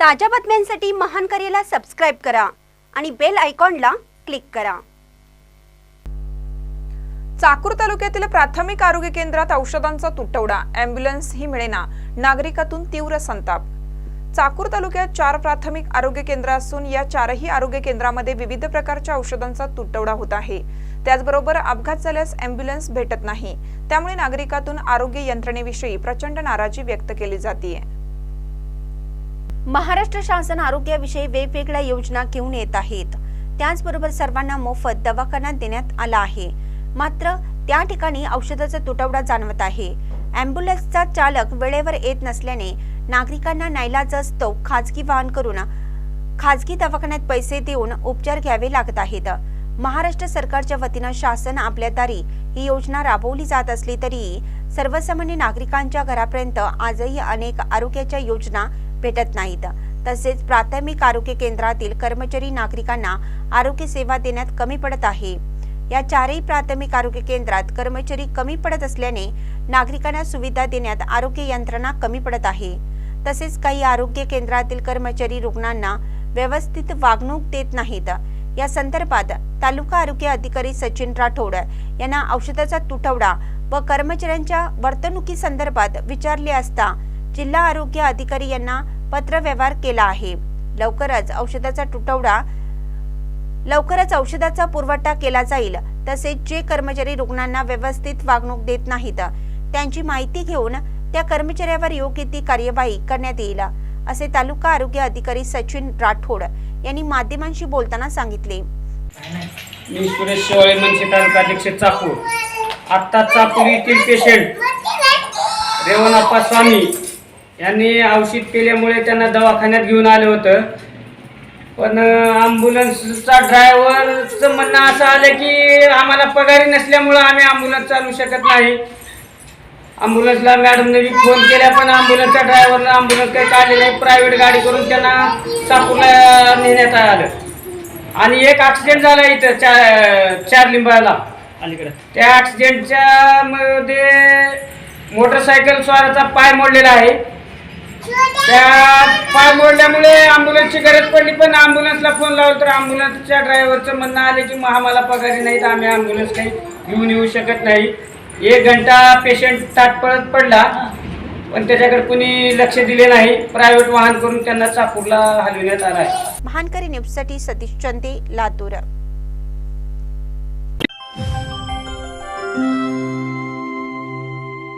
ताज्या बातम्यांसाठी महान करेला सबस्क्राईब करा आणि बेल आयकॉनला क्लिक करा. चाकूर तालुक्यातील प्राथमिक आरोग्य केंद्रात औषधांचा तुटवडा अँब्युलन्स ही मिळेना नागरिकातून तीव्र संताप. चाकूर तालुक्यात चार प्राथमिक आरोग्य केंद्र असून या चारही आरोग्य केंद्रामध्ये विविध प्रकारच्या औषधांचा तुटवडा होत आहे. त्याचबरोबर अपघात झाल्यास अँब्युलन्स भेटत नाही. त्यामुळे नागरिकातून आरोग्य यंत्रणेविषयी प्रचंड नाराजी व्यक्त केली जाते महाराष्ट्र शासन आरोग्याविषयी वेगवेगळ्या योजना घेऊन येत आहेत. त्याचबरोबर सर्वांना मोफत दवाखाना देण्यात आला आहे. मात्र त्या ठिकाणी औषधाचा तुटवडा जाणवत आहे. अँब्युलन्सचा चालक वेळेवर येत नसल्याने नागरिकांना नाईलाजास्तव खाजगी वाहन करून खाजगी दवाखान्यात पैसे देऊन उपचार घ्यावे लागत आहेत. महाराष्ट्र सरकारच्या वतीनं शासन आपल्या दारी ही योजना राबवली जात असली तरीही सर्वसामान्य नागरिकांच्या घरापर्यंत आजही अनेक आरोग्याच्या योजना भेटत नाहीत. तसेच प्राथमिक आरोग्य केंद्रातील कर्मचारी नागरिकांना आरोग्य सेवा देण्यात कमी पडत आहे. या चारही प्राथमिक आरोग्य केंद्रात कर्मचारी कमी पडत असल्याने नागरिकांना सुविधा देण्यात आरोग्य यंत्रणा कमी पडत आहे. तसेच काही आरोग्य केंद्रातील कर्मचारी रुग्णांना व्यवस्थित वागणूक देत नाहीत. या संदर्भात तालुका आरोग्य अधिकारी सचिन राठोड यांना औषधाचा तुटवडा व कर्मचाऱ्यांच्या वर्तणुकीसंदर्भात विचारले असता जिल्हा आरोग्य अधिकारी यांना पत्रव्यवहार केला आहे. लवकरच औषधाचा तुटवडा लवकरच औषधाचा पुरवठा केला जाईल तसेच जे कर्मचारी रुग्णांना व्यवस्थित वागणूक देत नाहीत त्यांची माहिती घेऊन त्या कर्मचाऱ्यावर योग्य ती कार्यवाही करण्यात येईल असे तालुका आरोग्य अधिकारी सचिन राठोड यांनी माध्यमांशी बोलताना सांगितले. मी सुरेश शेवाळे मनसे तालुका अध्यक्ष चाकूर. आत्ता चाकूर येथील पेशंट रेवणाप्पा स्वामी यांनी औषध केल्यामुळे त्यांना दवाखान्यात घेऊन आलं होतं. पण ॲम्ब्युलन्सचा ड्रायव्हरचं म्हणणं असं आलं की आम्हाला पगारी नसल्यामुळं आम्ही ॲम्ब्युलन्स चालू शकत नाही. ॲम्ब्युलन्सला मॅडमने फोन केला पण ॲम्ब्युलन्सच्या ड्रायव्हरला ॲम्ब्युलन्स काही काढले नाही. प्रायव्हेट गाडी करून त्यांना चाकूरला नेण्यात आलं. आणि एक ॲक्सिडेंट झाला इथं चार चार लिंबाला अलीकडे. त्या ॲक्सिडेंटच्या मध्ये मोटरसायकल स्वाराचा पाय मोडलेला आहे. त्या पाय मोडल्यामुळे अँब्युलन्सची गरज पडली पण ॲम्ब्युलन्सला फोन लावला तर अँब्युलन्सच्या ड्रायव्हरचं म्हणणं आलं की मग आम्हाला पगारी नाही तर आम्ही अँब्युलन्स काही घेऊन येऊ शकत नाही. एक घंटा पेशंट ताटपळत पडला पण त्याच्याकडे कुणी लक्ष दिले नाही. प्रायव्हेट वाहन करून त्यांना चाकूरला हलविण्यात आला आहे. महानकरी न्यूजसाठी सतीश चंदे लातूर.